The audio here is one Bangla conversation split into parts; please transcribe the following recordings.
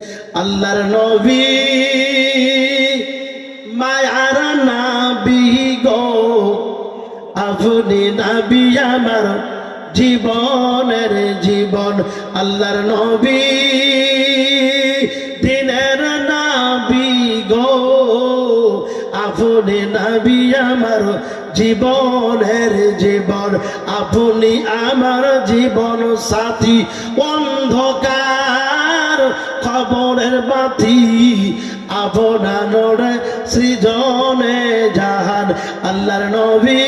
আল্লাহর নবী মায়ার নাবি গো, আপনি নাবি আমার জীবনের জীবন। আল্লাহর নবী দিনের নাবি গো, আপনি নাবি আমার জীবনের জীবন। আপনি আমার জীবন সাথী অন্ধকার। খবরের বাতি আপনার সৃজনে জাহান, আল্লাহর নবী,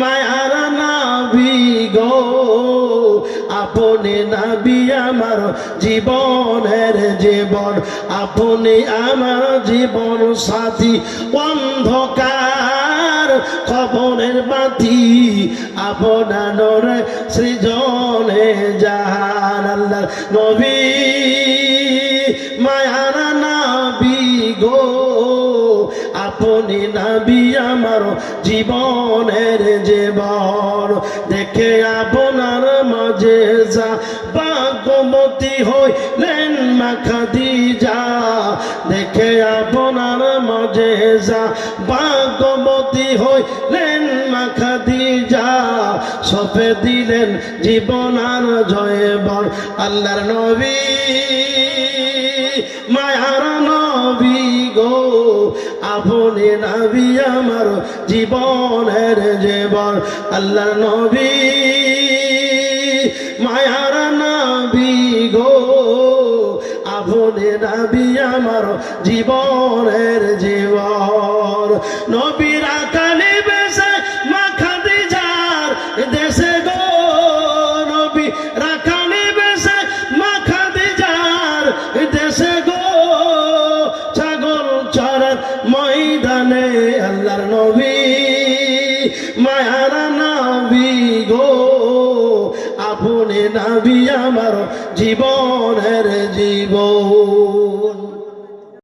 মায়ার নাবি গো, আপনি নাবি আমার জীবনের জীবন, আপনি আমার জীবন সাথী, অন্ধকার খবরের বাতি আপনার সৃজনে জাহান। আল্লাহ নবী। মায়ার নাবি গো, আপনি নাবি আমার জীবনের জীবন দেখে আপনার মাঝে যা ভাগ্যবতী হইলেন মাখাদি যা দেখে আপনার মাঝে যা ভাগ্যবতী হইলেন মাখাদি যা সপে দিলেন জীবন আর জয়বর আল্লাহর নবী, মায়ার নবী গো, আপনি নবী আমার জীবনের জীবন। আল্লাহর নবী, মায়ার নবী গো, আপনি নবী আমার জীবনের জীবন। নবীরা নবী রাখানি বেশে মাখা দিজার দেশে গো ছাগল চরার ময়দানে আল্লাহর নবী, মায়ারা নবী গো। আপনি নাবি আমার জীবনের জীবন।